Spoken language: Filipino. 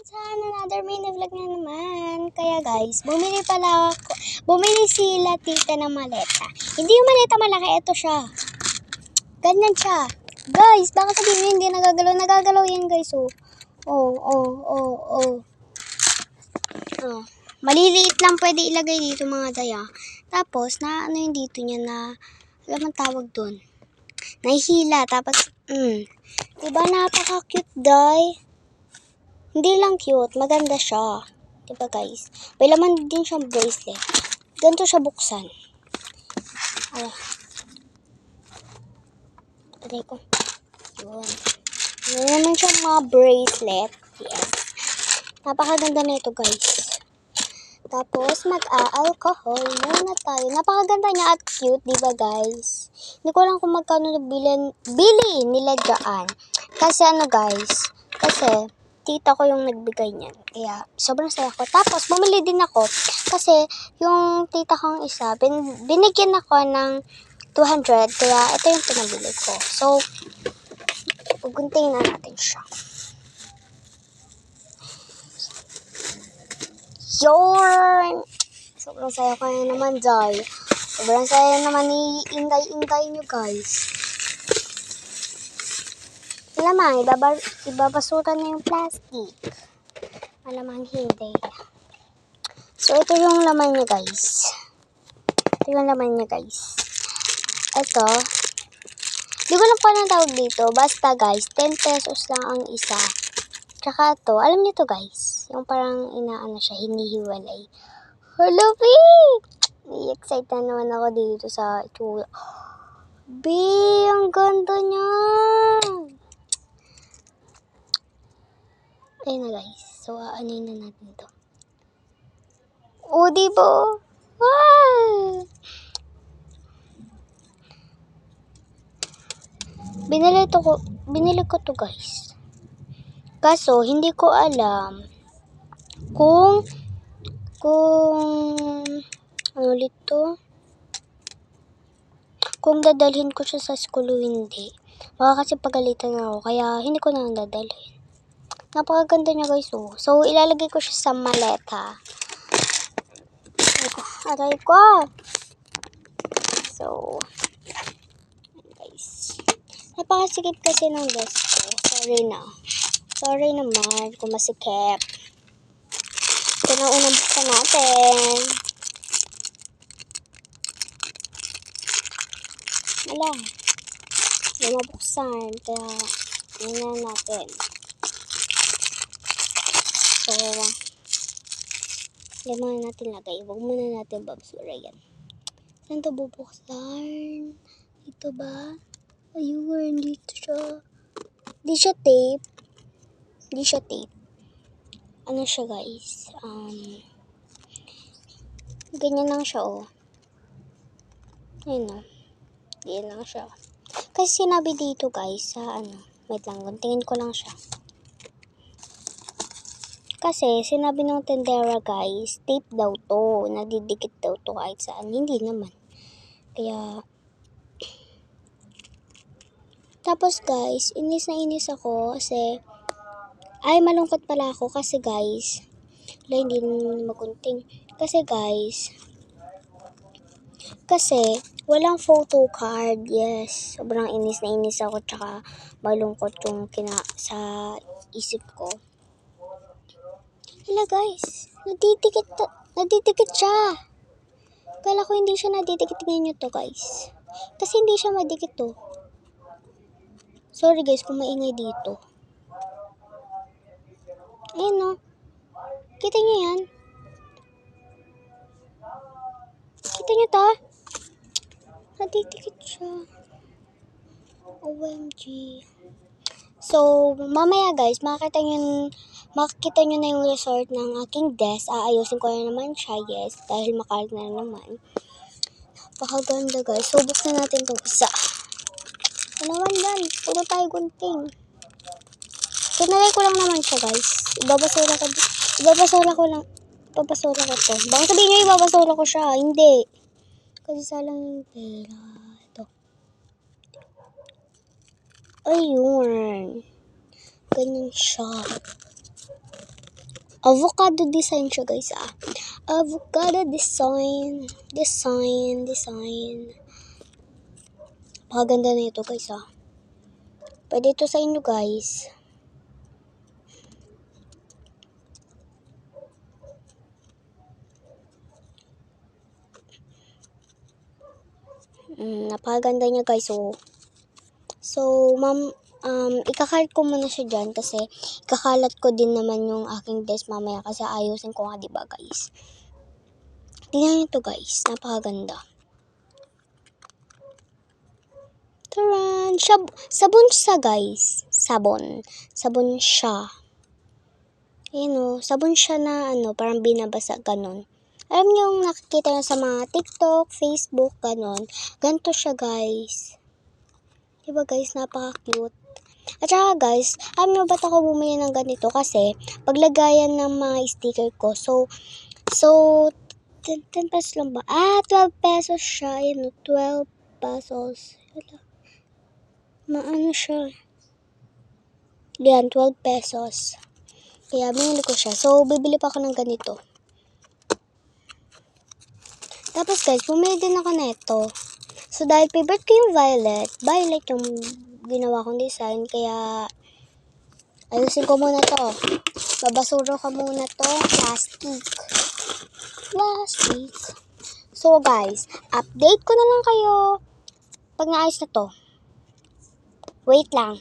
Sa another mini vlog na naman. Kaya guys, bumili pala ako. Bumili sila tita ng maleta. Hindi yung maleta malaki, ito siya. Ganyan siya. Guys, baka sabihin hindi nagagalaw. Nagagalaw yan guys, oh. Oh, oh, oh, oh. Oh. Maliliit lang pwede ilagay dito mga daya. Tapos, na ano yung dito niya na, alam ang tawag doon. Nahihila. Tapos, mm. Diba napaka-cute, day? Hindi lang cute, maganda siya. Diba guys? May laman din siyang bracelet. Ganito siya buksan. Ala. Patay ko. Yun. May naman siyang mga bracelet. Yes. Napakaganda na ito guys. Tapos, mag-a-alcohol muna tayo. Napakaganda niya at cute, di ba guys? Hindi ko alam kung magkano bilhin, bili nila dyan. Kasi ano guys, kasi tita ko yung nagbigay niyan. Kaya, sobrang saya ko. Tapos, bumili din ako. Kasi, yung tita kong isa, bin, binigyan ako ng 200. Kaya, ito yung pinabili ko. So, uguntingin na natin siya. Yorn! Sobrang saya ko na naman, Jai. Sobrang saya naman ni ingay-ingay nyo, guys. Malamang, ibaba, ibabasutan na yung plastic. Malamang hindi. So, ito yung laman niya, guys. Ito yung laman niya, guys. Ito. Di ko lang pa ang tawag dito. Basta, guys, 10 pesos lang ang isa. Tsaka ito, alam niyo to guys. Yung parang inaano siya, hinihiwalay. Hello, B! I-excite na naman ako dito sa itsura. B, ang ganda niya! Ayun na guys. So, aanin na natin to. O, di ba? Wow! Binili to ko, binili ko to guys. Kaso, hindi ko alam kung, kung, ano ulit to? Kung dadalhin ko siya sa school o hindi. Baka kasi pagalitan ako, kaya hindi ko na dadalhin. Napakaganda niya guys, oh. So, ilalagay ko siya sa maleta. Aray ko. So, guys. Napakasikip kasi ng desk ko. Sorry na. Sorry naman kung masikip. Ito na unang buksan natin. Wala. Hindi mabuksan. Kaya, yun na natin. So, hindi muna natin lagay. Huwag muna natin babsura yan. Saan ito bubuksan? Ito ba? Ayun, dito siya. Di siya tape. Di siya tape. Ano siya guys? Um, ganyan lang siya oh. Ayun oh. Ganyan lang siya. Kasi sinabi dito guys sa ano. Wait lang, guntingin ko lang siya. Kasi sinabi ng tendera guys, tape daw to. Nadidikit daw to kahit saan. Hindi naman. Kaya, tapos guys, inis na inis ako kasi, ay malungkot pala ako kasi guys, wala hindi naman magunting. Kasi guys, kasi walang photo card. Yes, sobrang inis na inis ako tsaka malungkot yung kina sa isip ko. Hala guys, nadidikit, nadidikit siya. Kala ko hindi siya nadidikit. Tingnan to guys. Kasi hindi siya madikit to. Sorry guys kung maingay dito. Ayun no. Kita nyo yan? Kita nyo to? Nadidikit siya. OMG. So, mamaya guys, makakita nyo, makikita nyo na yung resort ng aking desk. Aayusin ko na naman siya, yes, dahil makalat na naman. Napakaganda guys. So, buksan natin itong isa. Ano naman yan? Puro tayo gunting. Tinalay ko lang naman siya guys. Ibabasura ko, ibabasura ko lang, ibabasura ko to. Baka sabihin nyo ibabasura ko siya. Hindi. Kasi salang yung pera. Ito. Ayun. Ganyan siya. Avocado design siya guys ah. Avocado design. Design. Design. Pakaganda na ito guys ah. Pwede ito sa inyo guys. Mm, napakaganda niya guys oh. So, ma'am, um, ikakalat ko muna siya dyan kasi ikakalat ko din naman yung aking desk mamaya kasi ayusin ko nga diba guys. Tingnan nyo to guys, napakaganda. Taran! Shab sabon siya guys. Sabon. Sabon siya. Ayan o, sabon siya na ano, parang binabasa ganon. Alam niyo yung nakikita na sa mga TikTok, Facebook, ganon. Ganto siya guys. Diba guys, napaka-cute. At saka guys, alam nyo ba't ako bumili ng ganito? Kasi, paglagayan ng mga sticker ko. So, so, 10, 10 pesos lang ba? Ah, 12 pesos siya. Ayan o, 12 pesos. Maano siya. Yan, 12 pesos. Kaya, binili ko siya. So, bibili pa ako ng ganito. Tapos guys, bumili din ako nito. So, dahil favorite ko yung violet, violet yung ginawa kong design, kaya ayusin ko muna to. Babasuro ko muna to, plastic. Plastic. So, guys, update ko na lang kayo pag naayos na to. Wait lang.